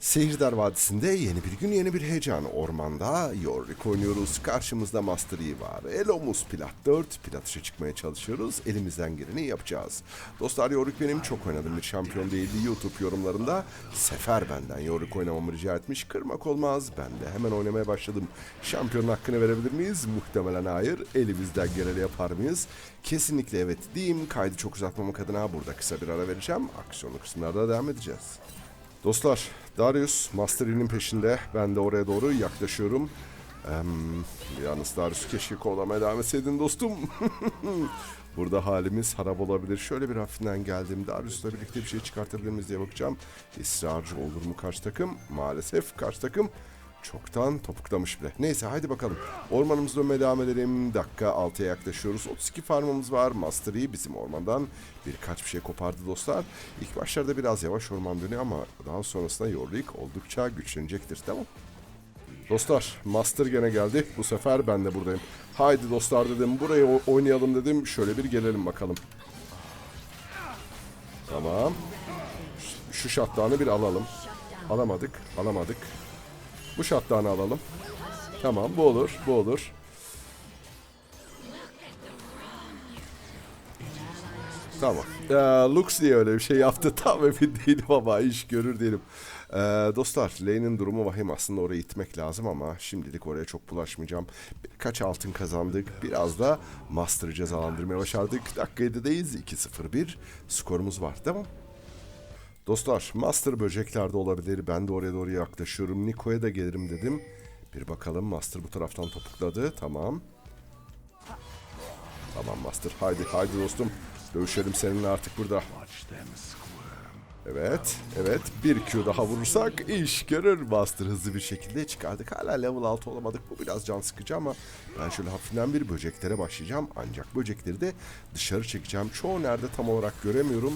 Seyirciler Vadisi'nde yeni bir gün yeni bir heyecan. Ormanda Yorick oynuyoruz. Karşımızda Master Yi var. Elomuz Plat 4. Plat işe çıkmaya çalışıyoruz. Elimizden geleni yapacağız. Dostlar Yorick benim çok oynadığım bir şampiyon değildi. YouTube yorumlarında Sefer benden Yorick oynamamı rica etmiş. Kırmak olmaz. Ben de hemen oynamaya başladım. Şampiyonun hakkını verebilir miyiz? Muhtemelen hayır. Elimizden geleni yapar mıyız? Kesinlikle evet diyeyim. Kaydı çok uzatmamak adına burada kısa bir ara vereceğim. Aksiyonlu kısımlarda devam edeceğiz. Dostlar, Darius Master Yi'nin peşinde. Ben de oraya doğru yaklaşıyorum. Em, yalnız Darius keşke kovalamaya devam etseydin dostum. Burada halimiz harap olabilir. Şöyle bir hafiften geldim. Darius'la birlikte bir şey çıkartabilir miyiz diye bakacağım. Israrcı olur mu karşı takım? Maalesef karşı takım çoktan topuklamış bile. Neyse haydi bakalım. Ormanımıza dönmeye devam edelim. Dakika 6'ya yaklaşıyoruz. 32 farmımız var. Master Yi bizim ormandan birkaç bir şey kopardı dostlar. İlk başlarda biraz yavaş orman dönüyor ama daha sonrasında Yorick oldukça güçlenecektir. Tamam. Dostlar Master gene geldi. Bu sefer ben de buradayım. Haydi dostlar dedim. Buraya o- oynayalım dedim. Şöyle bir gelelim bakalım. Tamam. Şu şattanı bir alalım. Alamadık. Alamadık. Bu şattanı alalım. Tamam bu olur. Bu olur. Tamam. Ee, Lux diye öyle bir şey yaptı. Tam emin değilim ama iş görür değilim. Ee, dostlar lane'in durumu vahim aslında oraya itmek lazım ama şimdilik oraya çok bulaşmayacağım. Birkaç altın kazandık. Biraz da Master'ı cezalandırmaya başardık. Dakika 7'deyiz. 2-0-1 skorumuz var. Tamam. Dostlar Master böceklerde olabilir. Ben de oraya doğru yaklaşıyorum. Niko'ya da gelirim dedim. Bir bakalım Master bu taraftan topukladı. Tamam. Tamam Master. Haydi haydi dostum. Dövüşelim seninle artık burada. Evet, evet. Bir Q daha vurursak iş görür. Master hızlı bir şekilde çıkardık. Hala level 6 olamadık. Bu biraz can sıkıcı ama ben şöyle hafiften bir böceklere başlayacağım. Ancak böcekleri de dışarı çekeceğim. Çoğu nerede tam olarak göremiyorum.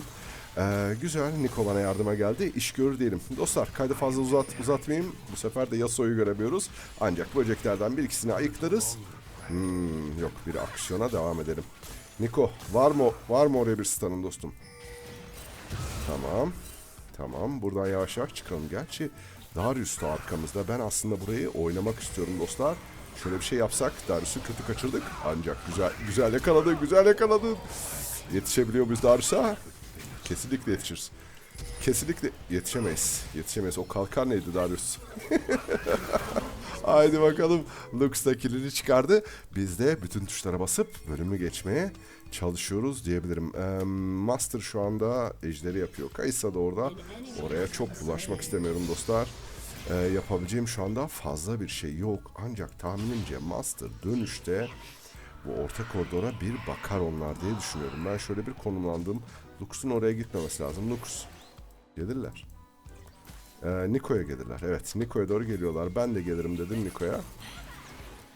Ee, güzel. Niko bana yardıma geldi. İş görür diyelim. Dostlar kaydı fazla uzat, uzatmayayım. Bu sefer de Yasuo'yu göremiyoruz. Ancak böceklerden bir ikisini ayıklarız. Hmm, yok bir aksiyona devam edelim. Niko var mı var mı oraya bir stun'ın dostum? Tamam. Tamam. Buradan yavaş yavaş çıkalım. Gerçi Darius da arkamızda. Ben aslında burayı oynamak istiyorum dostlar. Şöyle bir şey yapsak Darius'u kötü kaçırdık. Ancak güzel güzel yakaladın. Güzel yakaladın. Yetişebiliyor muyuz Darius'a? Kesinlikle yetişiriz. Kesinlikle yetişemeyiz. Yetişemeyiz. O kalkan neydi Darius? Haydi bakalım. Lux da kilini çıkardı. Biz de bütün tuşlara basıp bölümü geçmeye çalışıyoruz diyebilirim. Ee, Master şu anda ejderi yapıyor. Kaysa da orada. Oraya çok bulaşmak istemiyorum dostlar. Ee, yapabileceğim şu anda fazla bir şey yok. Ancak tahminimce Master dönüşte bu orta koridora bir bakar onlar diye düşünüyorum. Ben şöyle bir konumlandım. Lux'un oraya gitmemesi lazım. Lux. Gelirler. Ee, Niko'ya gelirler. Evet Niko'ya doğru geliyorlar. Ben de gelirim dedim Niko'ya.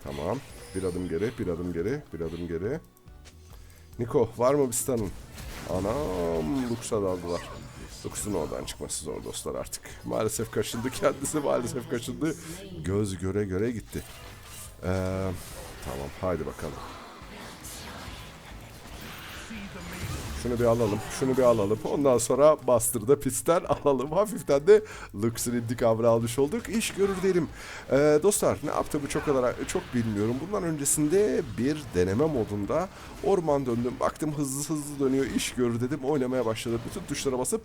Tamam. Bir adım geri, bir adım geri, bir adım geri. Niko var mı bir stun'ın? Anam Lux'a daldılar. Lux'un oradan çıkması zor dostlar artık. Maalesef kaşındı kendisi maalesef kaşındı. Göz göre göre gitti. Ee, tamam haydi bakalım. Şunu bir alalım. Şunu bir alalım. Ondan sonra Buster'da pistten alalım. Hafiften de Lux'un intikamını almış olduk. İş görür derim. Ee, dostlar ne yaptığımı çok olarak çok bilmiyorum. Bundan öncesinde bir deneme modunda orman döndüm. Baktım hızlı hızlı dönüyor. İş görür dedim. Oynamaya başladım. Bütün tuşlara basıp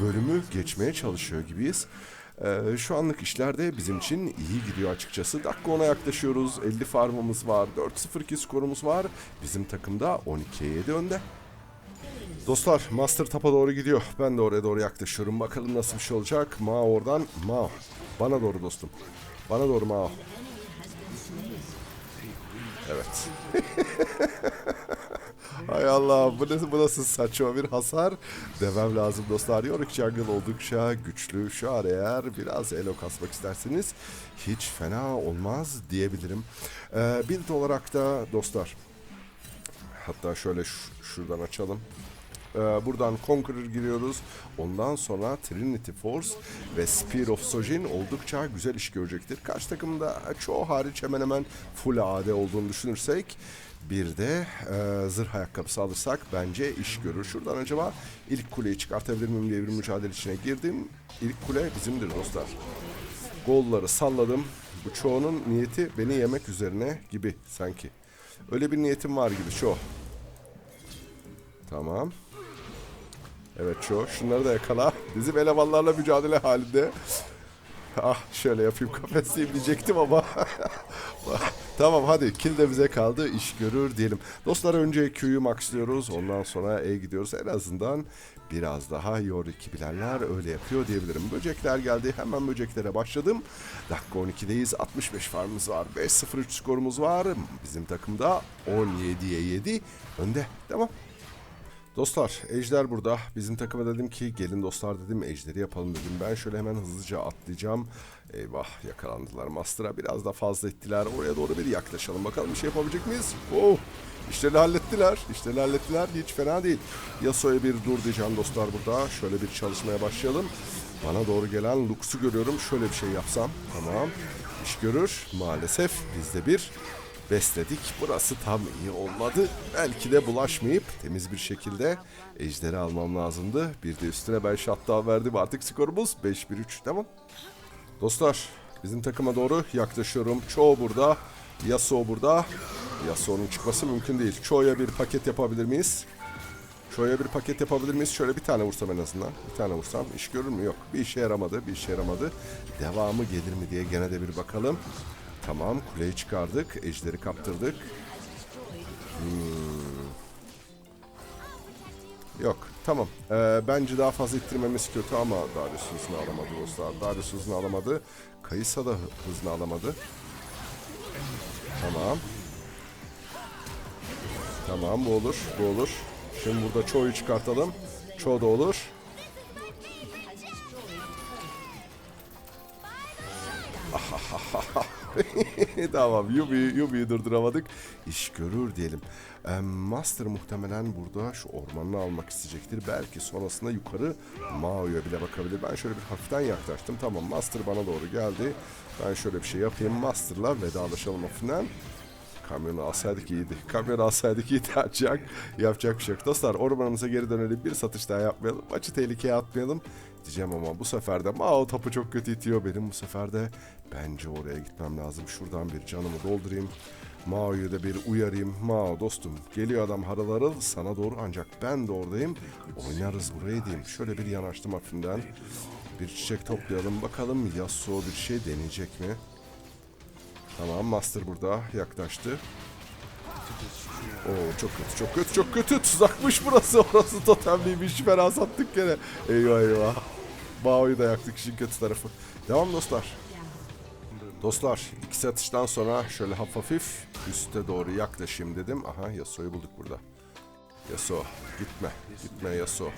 bölümü geçmeye çalışıyor gibiyiz. Ee, şu anlık işler de bizim için iyi gidiyor açıkçası. Dakika 10'a yaklaşıyoruz. 50 farmımız var. 4-0-2 skorumuz var. Bizim takımda 12'ye 7 önde. Dostlar Master Tap'a doğru gidiyor. Ben de oraya doğru yaklaşıyorum. Bakalım nasıl bir şey olacak. Mao oradan. Mao. Bana doğru dostum. Bana doğru Mao. Evet. Hay Allah bu nasıl, bu nasıl saçma bir hasar demem lazım dostlar. Yorick Jungle oldukça güçlü. Şu an eğer biraz elo kasmak isterseniz hiç fena olmaz diyebilirim. Ee, build olarak da dostlar hatta şöyle şuradan açalım. Ee, buradan Conqueror giriyoruz. Ondan sonra Trinity Force ve Spear of Sojin oldukça güzel iş görecektir. Karşı takımda çoğu hariç hemen hemen full AD olduğunu düşünürsek Bir de e, zırh ayakkabısı alırsak bence iş görür. Şuradan acaba ilk kuleyi çıkartabilir miyim diye bir mücadele içine girdim. İlk kule bizimdir dostlar. Golları salladım. Bu çoğunun niyeti beni yemek üzerine gibi sanki. Öyle bir niyetim var gibi çoğu. Tamam. Evet çoğu. Şunları da yakala. Bizim elemanlarla mücadele halinde. Ah şöyle yapayım kafesleyeyim diyecektim ama. tamam hadi kill de bize kaldı iş görür diyelim. Dostlar önce Q'yu maxlıyoruz ondan sonra E gidiyoruz. En azından biraz daha Yorick'i bilenler öyle yapıyor diyebilirim. Böcekler geldi hemen böceklere başladım. Dakika 12'deyiz 65 farmımız var 5-0-3 skorumuz var. Bizim takımda 17'ye 7 önde. Tamam. Dostlar Ejder burada. Bizim takıma dedim ki gelin dostlar dedim Ejder'i yapalım dedim. Ben şöyle hemen hızlıca atlayacağım. Eyvah yakalandılar Master'a biraz da fazla ettiler. Oraya doğru bir yaklaşalım bakalım bir şey yapabilecek miyiz? Oh işlerini hallettiler. İşlerini hallettiler hiç fena değil. Yasuo'ya bir dur diyeceğim dostlar burada. Şöyle bir çalışmaya başlayalım. Bana doğru gelen Lux'u görüyorum. Şöyle bir şey yapsam. Tamam. İş görür. Maalesef bizde bir besledik. Burası tam iyi olmadı. Belki de bulaşmayıp temiz bir şekilde ejderi almam lazımdı. Bir de üstüne ben shutdown verdim. Artık skorumuz 5-1-3 tamam. Dostlar bizim takıma doğru yaklaşıyorum. Çoğu burada. Yasuo burada. Yasuo'nun çıkması mümkün değil. Çoğu'ya bir paket yapabilir miyiz? Çoğu'ya bir paket yapabilir miyiz? Şöyle bir tane vursam en azından. Bir tane vursam iş görür mü? Yok. Bir işe yaramadı. Bir işe yaramadı. Devamı gelir mi diye gene de bir bakalım. Tamam kuleyi çıkardık. Ejderi kaptırdık. Hmm. Yok tamam. Ee, bence daha fazla ittirmemiz kötü ama Darius hızını alamadı dostlar. Darius hızını alamadı. Kayısa da hı- hızını alamadı. Tamam. Tamam bu olur. Bu olur. Şimdi burada çoğu çıkartalım. Çoğu da olur. tamam Yubi, Yubi'yi durduramadık. İş görür diyelim. Master muhtemelen burada şu ormanını almak isteyecektir. Belki sonrasında yukarı Mao'ya bile bakabilir. Ben şöyle bir hafiften yaklaştım. Tamam Master bana doğru geldi. Ben şöyle bir şey yapayım. Master'la vedalaşalım hafiften. Kamyonu alsaydık iyiydi. Kamyonu alsaydık iyiydi ancak yapacak bir şey yok. Dostlar ormanımıza geri dönelim. Bir satış daha yapmayalım. Maçı tehlikeye atmayalım. Diyeceğim ama bu sefer de Mao topu çok kötü itiyor benim. Bu sefer de bence oraya gitmem lazım. Şuradan bir canımı doldurayım. Mao'yu da bir uyarayım. Mao dostum geliyor adam harıl harıl sana doğru ancak ben de oradayım. Oynarız burayı diyeyim. Şöyle bir yanaştım hafiften. Bir çiçek toplayalım. Bakalım Yasuo bir şey deneyecek mi? Tamam Master burada yaklaştı. Oo çok kötü çok kötü çok kötü tuzakmış burası orası totemliymiş fena sattık gene. Eyvah eyvah. Mao'yu da yaktık işin kötü tarafı. Devam dostlar. Dostlar iki atıştan sonra şöyle hafif hafif üste doğru yaklaşayım dedim. Aha Yasuo'yu bulduk burada. Yasuo gitme gitme Yasuo.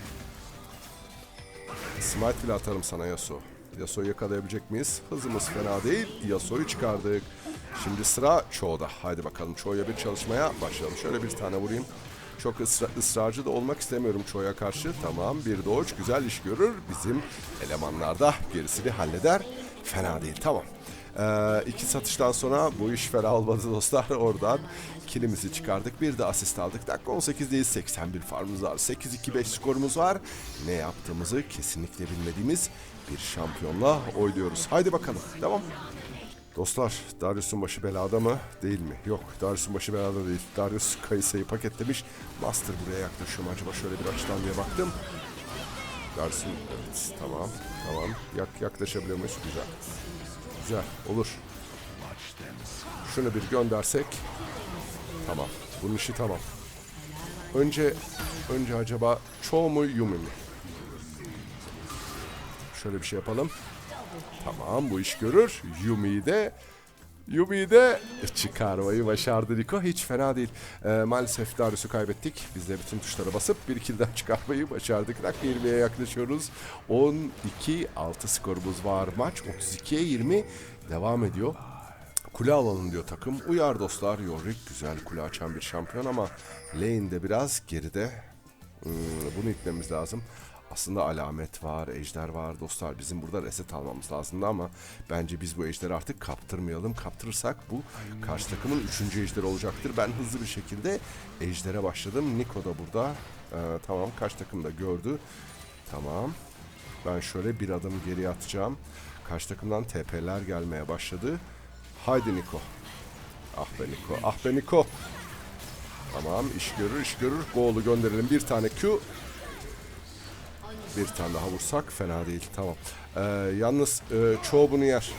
Smite bile atarım sana Yasuo. Yasuo'yu yakalayabilecek miyiz? Hızımız fena değil. Yasuo'yu çıkardık. Şimdi sıra Cho'da. Haydi bakalım Cho'ya bir çalışmaya başlayalım. Şöyle bir tane vurayım. Çok ısra- ısrarcı da olmak istemiyorum Cho'ya karşı. Tamam bir doge güzel iş görür. Bizim elemanlar da gerisini halleder. Fena değil tamam. Ee, iki satıştan sonra bu iş fena olmadı dostlar. Oradan kilimizi çıkardık. Bir de asist aldık. Dakika 18'deyiz. 81 farmımız var. 8-2-5 skorumuz var. Ne yaptığımızı kesinlikle bilmediğimiz bir şampiyonla oynuyoruz. Haydi bakalım. Devam. Dostlar, Darius'un başı belada mı? Değil mi? Yok, Darius'un başı belada değil. Darius Kayısa'yı paketlemiş. Master buraya yaklaşıyor acaba? Şöyle bir açıdan diye baktım. Darius'un, evet, tamam, tamam. Yak, yaklaşabiliyor muyuz? Güzel. Güzel, olur. Şunu bir göndersek. Tamam, bunun işi tamam. Önce, önce acaba Cho mu Yumi mi? Şöyle bir şey yapalım. Tamam bu iş görür. Yumi'yi de Yumi'yi de çıkarmayı başardı Rico. Hiç fena değil. Ee, maalesef Darius'u kaybettik. Biz de bütün tuşlara basıp bir kilden çıkarmayı başardık. Dakika 20'ye yaklaşıyoruz. 12-6 skorumuz var. Maç 32'ye 20 devam ediyor. Kule alalım diyor takım. Uyar dostlar. Yorick güzel kule açan bir şampiyon ama lane'de biraz geride. Hmm, bunu itmemiz lazım. Aslında alamet var, ejder var dostlar. Bizim burada reset almamız lazımdı ama bence biz bu ejderi artık kaptırmayalım. Kaptırırsak bu karşı takımın üçüncü ejderi olacaktır. Ben hızlı bir şekilde ejdere başladım. Niko da burada. Ee, tamam karşı takım da gördü. Tamam. Ben şöyle bir adım geri atacağım. Karşı takımdan TP'ler gelmeye başladı. Haydi Niko. Ah be Niko, ah be Niko. Tamam iş görür iş görür. Goal'u gönderelim. Bir tane Q. Bir tane daha vursak fena değil. Tamam. Ee, yalnız e, çoğu bunu yer.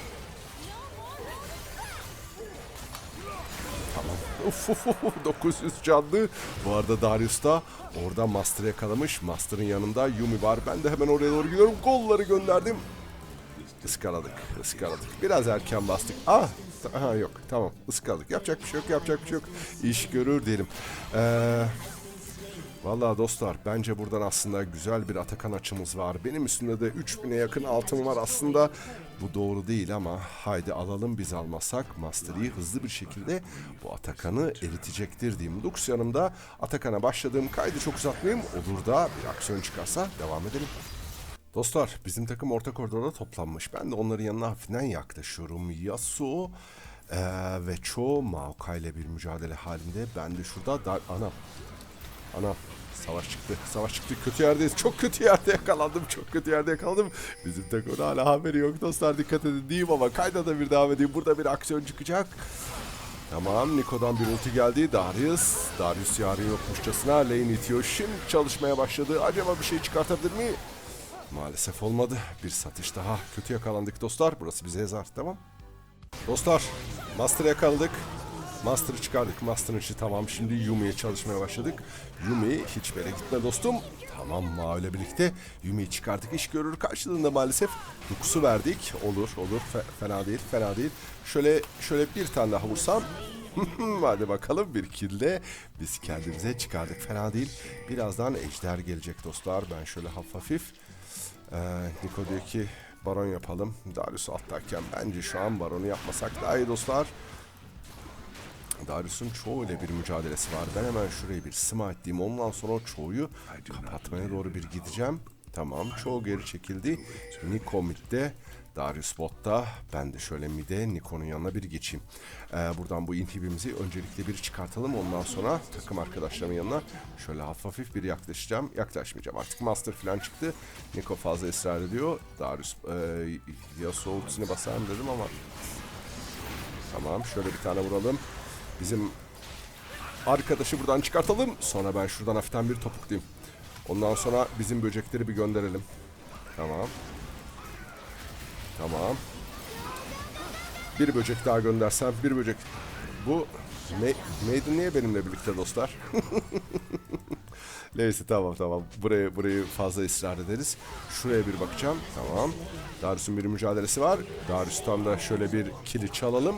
Tamam. Uf, uf, uf, 900 canlı. Bu arada Darius da orada Master'ı yakalamış. Master'ın yanında Yumi var. Ben de hemen oraya doğru gidiyorum. Golları gönderdim. Iskaladık, ıskaladık. Biraz erken bastık. Ah, aha yok, tamam, ıskaladık. Yapacak bir şey yok, yapacak bir şey yok. İş görür diyelim. Ee, Vallahi dostlar, bence buradan aslında güzel bir Atakan açımız var. Benim üstümde de 3000'e yakın altın var aslında. Bu doğru değil ama haydi alalım biz almasak Master Yi hızlı bir şekilde bu Atakan'ı eritecektir diyeyim. Lux yanımda Atakan'a başladığım kaydı çok uzatmayayım. Olur da bir aksiyon çıkarsa devam edelim. Dostlar bizim takım orta koridorda toplanmış. Ben de onların yanına hafiften yaklaşıyorum. Yasuo eee, ve çoğu Maokai ile bir mücadele halinde. Ben de şurada dar... Anam. Anam. Savaş çıktı. Savaş çıktı. Kötü yerdeyiz. Çok kötü yerde yakalandım. Çok kötü yerde yakalandım. Bizim takımın hala haberi yok. Dostlar dikkat edin diyeyim ama kayda da bir devam edeyim. Burada bir aksiyon çıkacak. Tamam Niko'dan bir ulti geldi. Darius. Darius yarın yokmuşçasına lane itiyor. Şimdi çalışmaya başladı. Acaba bir şey çıkartabilir mi? Maalesef olmadı. Bir satış daha. Kötü yakalandık dostlar. Burası bize yazar. Tamam. Dostlar. Master'ı yakaladık. Master'ı çıkardık. Master'ın işi tamam. Şimdi Yumi'ye çalışmaya başladık. Yumi hiç bere gitme dostum. Tamam Ma ile birlikte Yumi'yi çıkardık. İş görür karşılığında maalesef Lux'u verdik. Olur olur. Fe- fena değil. Fena değil. Şöyle şöyle bir tane daha vursam. Hadi bakalım bir kilde biz kendimize çıkardık. Fena değil. Birazdan ejder gelecek dostlar. Ben şöyle hafif hafif ee, Niko diyor ki baron yapalım. Darius alttayken bence şu an baronu yapmasak daha iyi dostlar. Darius'un çoğu bir mücadelesi var. Ben hemen şuraya bir smite diyeyim. Ondan sonra çoğuyu kapatmaya doğru bir gideceğim. Tamam çoğu geri çekildi. Niko midde. Darius botta. Ben de şöyle mide Niko'nun yanına bir geçeyim. Ee, buradan bu inhibimizi öncelikle bir çıkartalım. Ondan sonra takım arkadaşlarımın yanına şöyle hafif hafif bir yaklaşacağım. Yaklaşmayacağım artık. Master falan çıktı. Niko fazla ısrar ediyor. Darius e, Yasuo ultisini basarım dedim ama Tamam şöyle bir tane vuralım. Bizim arkadaşı buradan çıkartalım. Sonra ben şuradan hafiften bir topuklayayım. Ondan sonra bizim böcekleri bir gönderelim. Tamam. Tamam. Bir böcek daha göndersem bir böcek. Bu Ma- Maiden niye benimle birlikte dostlar? Neyse tamam tamam. Buraya burayı fazla ısrar ederiz. Şuraya bir bakacağım. Tamam. Darius'un bir mücadelesi var. Darius'tan da şöyle bir kili çalalım.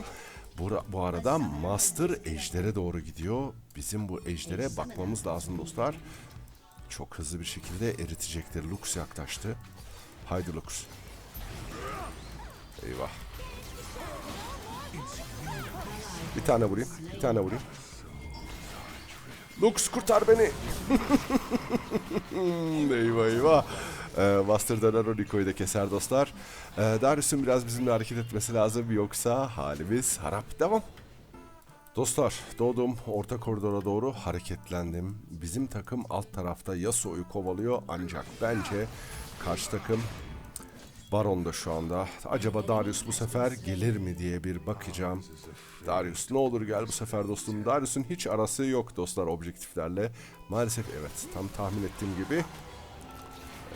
Bu, bu arada Master Ejder'e doğru gidiyor. Bizim bu Ejder'e bakmamız lazım dostlar. Çok hızlı bir şekilde eritecektir. Lux yaklaştı. Haydi Lux. Eyvah. Bir tane vurayım. Bir tane vurayım. Lux kurtar beni. eyvah eyvah. Ee, Master döner o Nico'yu da keser dostlar. Ee, Darius'un biraz bizimle hareket etmesi lazım yoksa halimiz harap. Devam. Dostlar doğdum orta koridora doğru hareketlendim. Bizim takım alt tarafta Yasuo'yu kovalıyor ancak bence karşı takım Baron'da şu anda. Acaba Darius bu sefer gelir mi diye bir bakacağım. Darius ne olur gel bu sefer dostum. Darius'un hiç arası yok dostlar objektiflerle. Maalesef evet tam tahmin ettiğim gibi.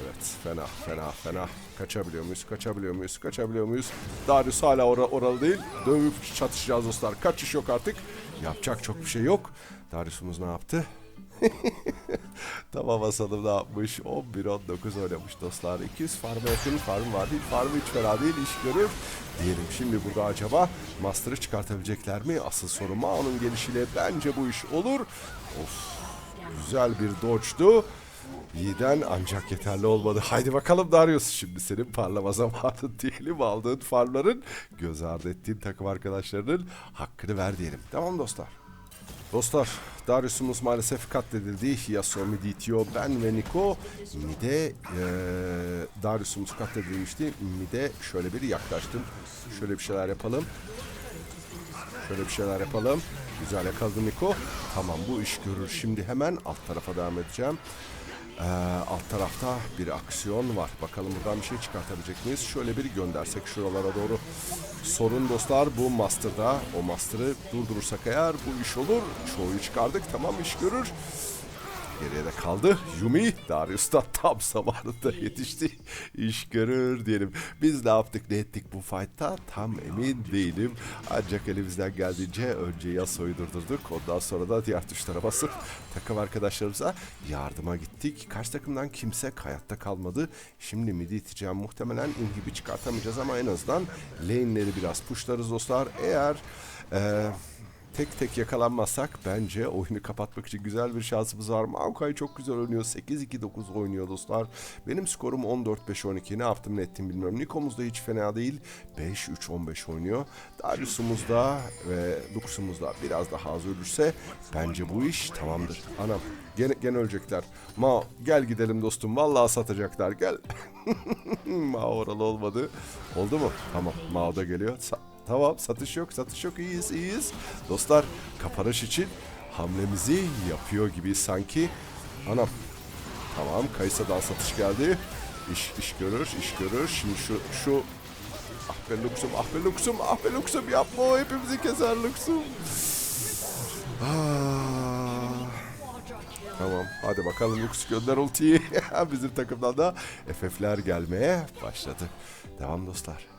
Evet fena fena fena. Kaçabiliyor muyuz? Kaçabiliyor muyuz? Kaçabiliyor muyuz? Darius hala ora- oralı değil. Dövüp çatışacağız dostlar. Kaçış yok artık. Yapacak çok bir şey yok. Darius'umuz ne yaptı? tamam asalım ne yapmış? 11-19 oynamış dostlar. 200 farma yakın farm var değil. Farmı hiç fena değil. iş görür. Diyelim şimdi burada acaba Master'ı çıkartabilecekler mi? Asıl soru Mao'nun gelişiyle bence bu iş olur. Of güzel bir dodge'du. Yiğiden ancak yeterli olmadı. Haydi bakalım Darius. Şimdi senin parlama zamanın diyelim. Aldığın farmların göz ardı ettiğin takım arkadaşlarının hakkını ver diyelim. Tamam dostlar. Dostlar, Darius'umuz maalesef katledildi. Yasuo, Miditio, ben ve Niko. Mide, eee Darius'umuz katledilmişti. Mide şöyle bir yaklaştım. Şöyle bir şeyler yapalım. Şöyle bir şeyler yapalım. Güzel yakaladı Niko. Tamam bu iş görür. Şimdi hemen alt tarafa devam edeceğim. Ee, alt tarafta bir aksiyon var. Bakalım buradan bir şey çıkartabilecek miyiz? Şöyle bir göndersek şuralara doğru. Sorun dostlar bu Master'da. O Master'ı durdurursak eğer bu iş olur. Çoğuyu çıkardık. Tamam iş görür. Geriye de kaldı. Yumi Darius da tam zamanında yetişti. İş görür diyelim. Biz ne yaptık ne ettik bu fight'ta tam emin değilim. Ancak elimizden geldiğince önce Yasuo'yu durdurduk. Ondan sonra da diğer tuşlara basıp takım arkadaşlarımıza yardıma gittik. Karşı takımdan kimse hayatta kalmadı. Şimdi midi iteceğim. Muhtemelen inhibi çıkartamayacağız ama en azından lane'leri biraz pushlarız dostlar. Eğer... eee tek tek yakalanmazsak bence oyunu kapatmak için güzel bir şansımız var. Maokai çok güzel oynuyor. 8-2-9 oynuyor dostlar. Benim skorum 14-5-12. Ne yaptım ne ettim bilmiyorum. Niko'muz da hiç fena değil. 5-3-15 oynuyor. Darius'umuz da ve Lux'umuz da biraz daha az ölürse bence bu iş tamamdır. Anam gene, gene ölecekler. Mao gel gidelim dostum. Vallahi satacaklar gel. Mao oralı olmadı. Oldu mu? Tamam Mao da geliyor. Sa- Tamam satış yok satış yok iyiyiz iyiyiz. Dostlar kapanış için hamlemizi yapıyor gibi sanki. Anam. Tamam Kayısa'dan satış geldi. İş, iş görür iş görür. Şimdi şu şu Ah be Luxum ah be Luxum ah be Luxum yapma o hepimizi keser Luxum. Ah. Tamam hadi bakalım Lux gönder ultiyi. Bizim takımdan da FF'ler gelmeye başladı. Devam dostlar.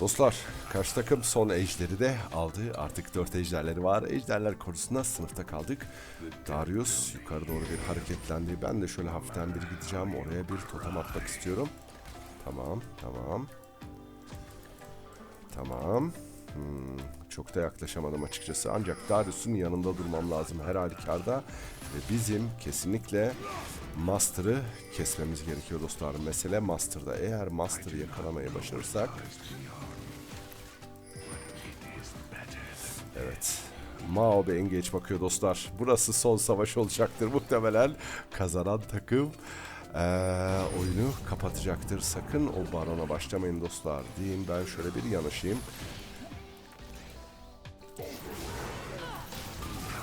Dostlar, karşı takım son ejderi de aldı. Artık 4 ejderleri var. Ejderler konusunda sınıfta kaldık. Darius yukarı doğru bir hareketlendi. Ben de şöyle hafiften bir gideceğim. Oraya bir totem atmak istiyorum. Tamam, tamam. Tamam. Hmm, çok da yaklaşamadım açıkçası. Ancak Darius'un yanında durmam lazım her halükarda. Ve bizim kesinlikle Master'ı kesmemiz gerekiyor dostlar. Mesele Master'da. Eğer Master'ı yakalamayı başarırsak Evet. Mao bir engage bakıyor dostlar. Burası son savaş olacaktır muhtemelen. Kazanan takım eee, oyunu kapatacaktır. Sakın o barona başlamayın dostlar. Diyeyim ben şöyle bir yanaşayım.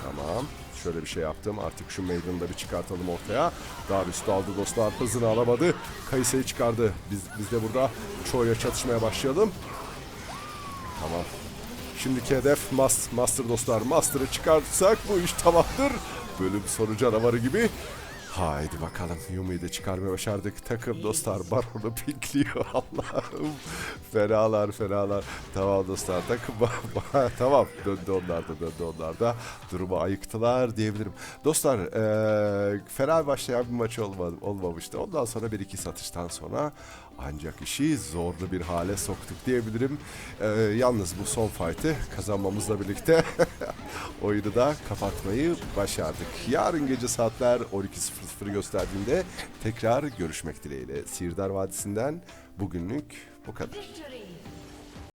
Tamam. Şöyle bir şey yaptım. Artık şu meydanı da bir çıkartalım ortaya. Darius da aldı dostlar. Hızını alamadı. Kayısı'yı çıkardı. Biz, biz de burada Cho'ya çatışmaya başlayalım. Tamam. Şimdiki hedef mas, Master dostlar. Master'ı çıkartsak bu iş tamamdır. Bölüm sonu canavarı gibi. Haydi bakalım Yumi'yi de çıkarmaya başardık. Takım dostlar Baron'u pikliyor Allah'ım. Fenalar fenalar. Tamam dostlar takım tamam döndü onlar da döndü onlar da. Durumu ayıktılar diyebilirim. Dostlar eee fena başlayan bir maç olmadı, olmamıştı. Ondan sonra bir iki satıştan sonra ancak işi zorlu bir hale soktuk diyebilirim. Ee, yalnız bu son fight'ı kazanmamızla birlikte oyunu da kapatmayı başardık. Yarın gece saatler 12.00 gösterdiğinde tekrar görüşmek dileğiyle. Sihirdar Vadisi'nden bugünlük bu kadar.